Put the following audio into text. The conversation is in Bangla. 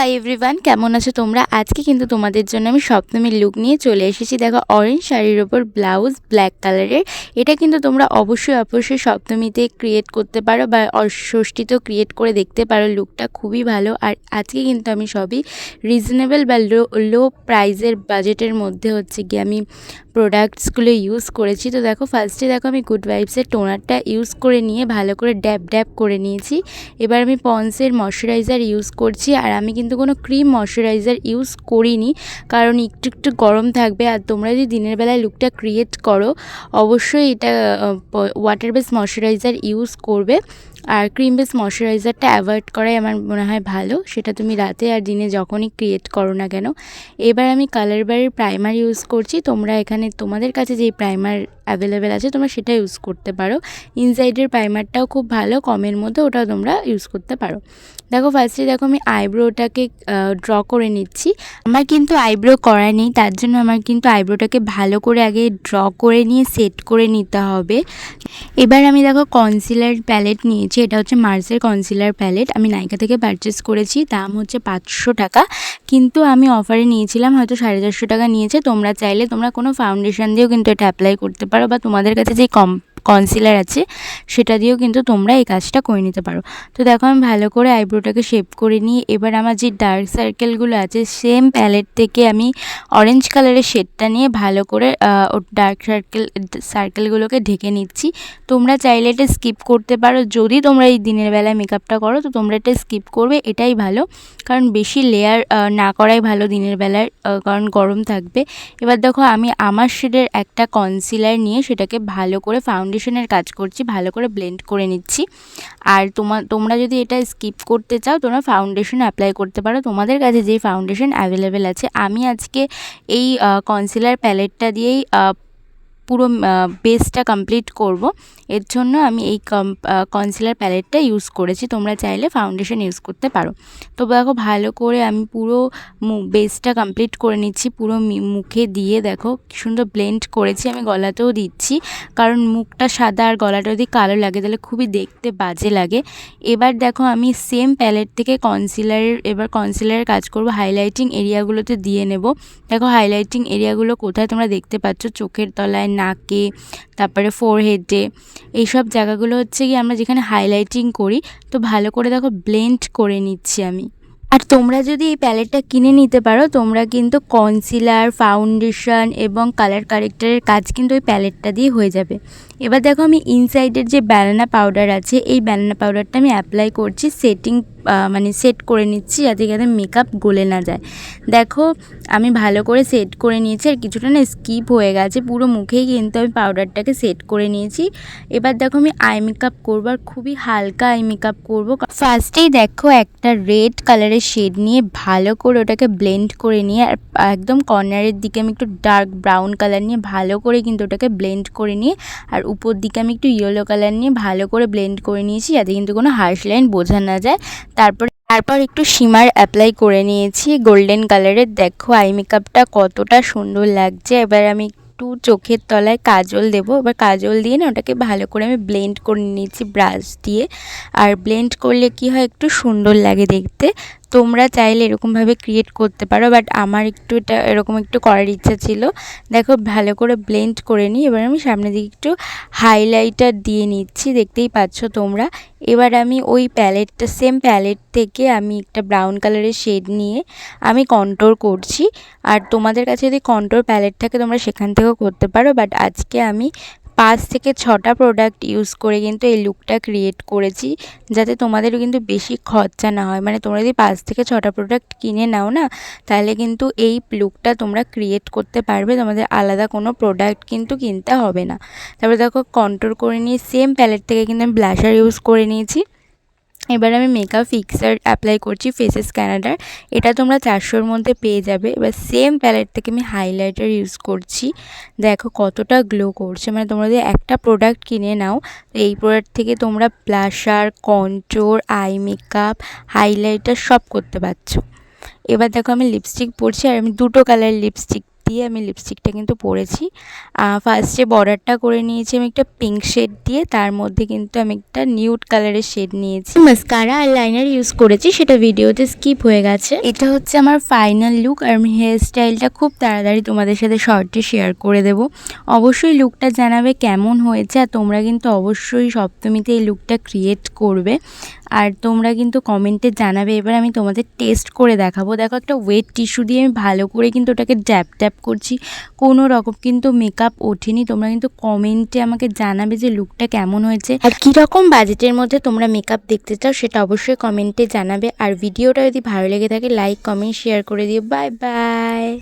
হাই এভরিওয়ান, কেমন আছো তোমরা? আজকে কিন্তু তোমাদের জন্য আমি সপ্তমীর লুক নিয়ে চলে এসেছি। দেখো অরেঞ্জ শাড়ির ওপর ব্লাউজ ব্ল্যাক কালারের এটা কিন্তু তোমরা অবশ্যই অবশ্যই সপ্তমীতে ক্রিয়েট করতে পারো বা ষষ্ঠীতেও ক্রিয়েট করে দেখতে পারো লুকটা খুবই ভালো। আর আজকে কিন্তু আমি সবই রিজনেবল বা লো লো প্রাইজের বাজেটের মধ্যে হচ্ছে গিয়ে আমি প্রোডাক্টসগুলো ইউজ করেছি। তো দেখো ফার্স্টে দেখো আমি গুড ভাইবসের টোনারটা ইউজ করে নিয়ে ভালো করে ড্যাব ড্যাব করে নিয়েছি। এবার আমি পন্সের ময়শ্চারাইজার ইউজ করছি আর আমি কিন্তু কোনো ক্রিম ময়শ্চারাইজার ইউজ করিনি, কারণ একটু একটু গরম থাকবে। আর তোমরা যদি দিনের বেলায় লুকটা ক্রিয়েট করো, অবশ্যই এটা ওয়াটার বেস ময়শ্চারাইজার ইউজ করবে। আর ক্রিম বেস ময়শ্চারাইজারটা অ্যাভয়েড করাই আমার মনে হয় ভালো। সেটা তুমি রাতে আর দিনে যখনই ক্রিয়েট করো না কেন। এবার আমি কালার বারের প্রাইমার ইউজ করছি। তোমরা এখানে তোমাদের কাছে যেই প্রাইমার অ্যাভেলেবেল আছে, তোমরা সেটা ইউজ করতে পারো। ইনসাইডের প্রাইমারটাও খুব ভালো কমের মধ্যে ওটাও তোমরা ইউজ করতে পারো। দেখো ফার্স্টে দেখো আমি আইব্রোটাকে ড্র করে নিচ্ছি। আমার কিন্তু আইব্রো করা নেই, তার জন্য আমার কিন্তু আইব্রোটাকে ভালো করে আগে ড্র করে নিয়ে সেট করে নিতে হবে। এবার আমি দেখো কনসিলার প্যালেট নিয়েছি এটা হচ্ছে মার্সের কনসিলার প্যালেট আমি নাইকা থেকে পারচেস করেছি, দাম হচ্ছে পাঁচশো টাকা। কিন্তু আমি অফারে নিয়েছিলাম, হয়তো সাড়ে চারশো টাকা নিয়েছে। তোমরা চাইলে তোমরা কোনো ফাউন্ডেশন দিয়েও কিন্তু এটা অ্যাপ্লাই করতে পারো বা তোমাদের কাছে যে কম কনসিলার আছে, সেটা দিয়েও কিন্তু তোমরা এই কাজটা করে নিতে পারো। তো দেখো আমি ভালো করে আইব্রোটাকে শেপ করে নিয়ে এবার আমার যে ডার্ক সার্কেলগুলো আছে সেম প্যালেট থেকে আমি অরেঞ্জ কালারের শেডটা নিয়ে ভালো করে ডার্ক সার্কেল সার্কেলগুলোকে ঢেকে নিচ্ছি। তোমরা চাইলে এটা স্কিপ করতে পারো। যদি তোমরা এই দিনের বেলায় মেকআপটা করো, তো তোমরা এটা স্কিপ করবে, এটাই ভালো। কারণ বেশি লেয়ার না করাই ভালো দিনের বেলায় কারণ গরম থাকবে। এবার দেখো আমি আমার শেডের একটা কনসিলার নিয়ে সেটাকে ভালো করে ফাউন্ডেশনের কাজ করছি, ভালো করে ব্লেন্ড করে নিচ্ছি। আর তোমা, তোমরা যদি এটা স্কিপ করতে চাও, তোমরা ফাউন্ডেশন অ্যাপ্লাই করতে পারো। তোমাদের কাছে যেই ফাউন্ডেশন অ্যাভেলেবেল আছে, আমি আজকে এই কনসিলার প্যালেটটা দিয়েই পুরো বেসটা কমপ্লিট করব। এর জন্য আমি এই কনসিলার প্যালেটটা ইউজ করেছি। তোমরা চাইলে ফাউন্ডেশন ইউজ করতে পারো। তো দেখো, ভালো করে আমি পুরো বেসটা কমপ্লিট করে নিচ্ছি। পুরো মুখে দিয়ে দেখো সুন্দর ব্লেন্ড করেছি। আমি গলাতেও দিচ্ছি, কারণ মুখটা সাদা আর গলাটা যদি কালো লাগে, তাহলে খুবই দেখতে বাজে লাগে। এবার দেখো, আমি সেম প্যালেট থেকে কনসিলারের এবার কনসিলারের কাজ করব। হাইলাইটিং এরিয়াগুলোতে দিয়ে নেব। দেখো হাইলাইটিং এরিয়াগুলো কোথায় তোমরা দেখতে পাচ্ছ? চোখের তলায় নাকে, তারপরে ফোরহেডে এইসব জায়গাগুলো হচ্ছে কি আমরা যেখানে হাইলাইটিং করি, তো ভালো করে দেখো ব্লেন্ড করে নিচ্ছি আমি। আর তোমরা যদি এই প্যালেটটা কিনে নিতে পারো, তোমরা কিন্তু কনসিলার ফাউন্ডেশন এবং কালার কারেক্টারের কাজ কিন্তু ওই প্যালেটটা দিয়ে হয়ে যাবে। এবার দেখো আমি ইনসাইডের যে ব্যানানা পাউডার আছে, এই ব্যানানা পাউডারটা আমি অ্যাপ্লাই করছি সেটিং মানে সেট করে নিচ্ছি যাতে যাতে মেকআপ গলে না যায়। দেখো, আমি ভালো করে সেট করে নিয়েছি আর কিছুটা না স্কিপ হয়ে গেছে। পুরো মুখেই কিন্তু আমি পাউডারটাকে সেট করে নিয়েছি। এবার দেখো আমি আই মেকআপ করব আর খুবই হালকা আই মেকআপ করব। ফার্স্টেই দেখো একটা রেড কালারের শেড নিয়ে ভালো করে ওটাকে ব্লেন্ড করে নিয়ে আর একদম কর্নারের দিকে আমি একটু ডার্ক ব্রাউন কালার নিয়ে ভালো করে কিন্তু ওটাকে ব্লেন্ড করে নিয়ে আর উপর দিকে আমি একটু ইয়েলো কালার নিয়ে ভালো করে ব্লেন্ড করে নিয়েছি যাতে কিন্তু কোনো হার্শ লাইন বোঝা না যায়। তারপরে, তারপর একটু শিমার অ্যাপ্লাই করে নিয়েছি। গোল্ডেন কালারের দেখো আই মেকআপটা কতটা সুন্দর লাগছে। এবার আমি একটু চোখের তলায় কাজল দেব। এবার কাজল দিয়ে না ওটাকে ভালো করে আমি ব্লেন্ড করে নিয়েছি ব্রাশ দিয়ে। আর ব্লেন্ড করলে কি হয়, একটু সুন্দর লাগে দেখতে। তোমরা চাইলে এরকমভাবে ক্রিয়েট করতে পারো বাট আমার একটু এটা এরকম একটু করার ইচ্ছা ছিল। দেখো, ভালো করে ব্লেন্ড করে নিই। এবার আমি সামনের দিকে একটু হাইলাইটার দিয়ে নিচ্ছি, দেখতেই পাচ্ছ তোমরা। এবার আমি ওই প্যালেটটা সেম প্যালেট থেকে আমি একটা ব্রাউন কালারের শেড নিয়ে আমি কন্ট্রোর করছি। আর তোমাদের কাছে যদি কন্ট্রোর প্যালেট থাকে, তোমরা সেখান থেকেও করতে পারো বাট আজকে আমি পাঁচ থেকে ছটা প্রোডাক্ট ইউজ করে কিন্তু এই লুকটা ক্রিয়েট করেছি, যাতে তোমাদেরও কিন্তু বেশি খরচা না হয়। মানে তোমরা যদি পাঁচ থেকে ছটা প্রোডাক্ট কিনে নাও না, তাহলে কিন্তু এই লুকটা তোমরা ক্রিয়েট করতে পারবে, তোমাদের আলাদা কোনো প্রোডাক্ট কিন্তু কিনতে হবে না। তারপরে দেখো কন্ট্রোল করে নিয়ে সেম প্যালেট থেকে কিন্তু আমি ব্লাশার ইউজ করে নিয়েছি। এবার আমি মেকআপ ফিক্সার অ্যাপ্লাই করছি ফেসেস ক্যানাডার এটা তোমরা চারশোর মধ্যে পেয়ে যাবে। এবার সেম প্যালেট থেকে আমি হাইলাইটার ইউজ করছি। দেখো কতটা গ্লো করছে। মানে তোমরা যদি একটা প্রোডাক্ট কিনে নাও এই প্রোডাক্ট থেকে তোমরা blusher contour eye makeup highlighter সব করতে পারছ। এবার দেখো আমি লিপস্টিক পরছি আর আমি দুটো কালার লিপস্টিক দিয়ে আমি লিপস্টিকটা কিন্তু পরেছি। ফার্স্টে বর্ডারটা করে নিয়েছি আমি একটা পিঙ্ক শেড দিয়ে তার মধ্যে কিন্তু আমি একটা নিউড কালারের শেড নিয়েছি। মাস্কারা আর লাইনার ইউজ করেছি সেটা ভিডিওতে স্কিপ হয়ে গেছে। এটা হচ্ছে আমার ফাইনাল লুক আর আমি হেয়ার স্টাইলটা খুব তাড়াতাড়ি তোমাদের সাথে শর্টে শেয়ার করে দেব। অবশ্যই লুকটা জানাবে কেমন হয়েছে আর তোমরা কিন্তু অবশ্যই সপ্তমীতে এই লুকটা ক্রিয়েট করবে। আর তোমরা কিন্তু কমেন্টে জানাবে। এবার আমি তোমাদের টেস্ট করে দেখাবো। দেখো একটা ওয়েট টিস্যু দিয়ে আমি ভালো করে কিন্তু ওটাকে ড্যাপ ট্যাপ করছি। কোনো রকম কিন্তু মেকআপ ওঠেনি। তোমরা কিন্তু কমেন্টে আমাকে জানাবে যে লুকটা কেমন হয়েছে। আর কী রকম বাজেটের মধ্যে তোমরা মেকআপ দেখতে চাও সেটা অবশ্যই কমেন্টে জানাবে। আর ভিডিওটা যদি ভালো লেগে থাকে লাইক কমেন্ট শেয়ার করে দিও। Bye bye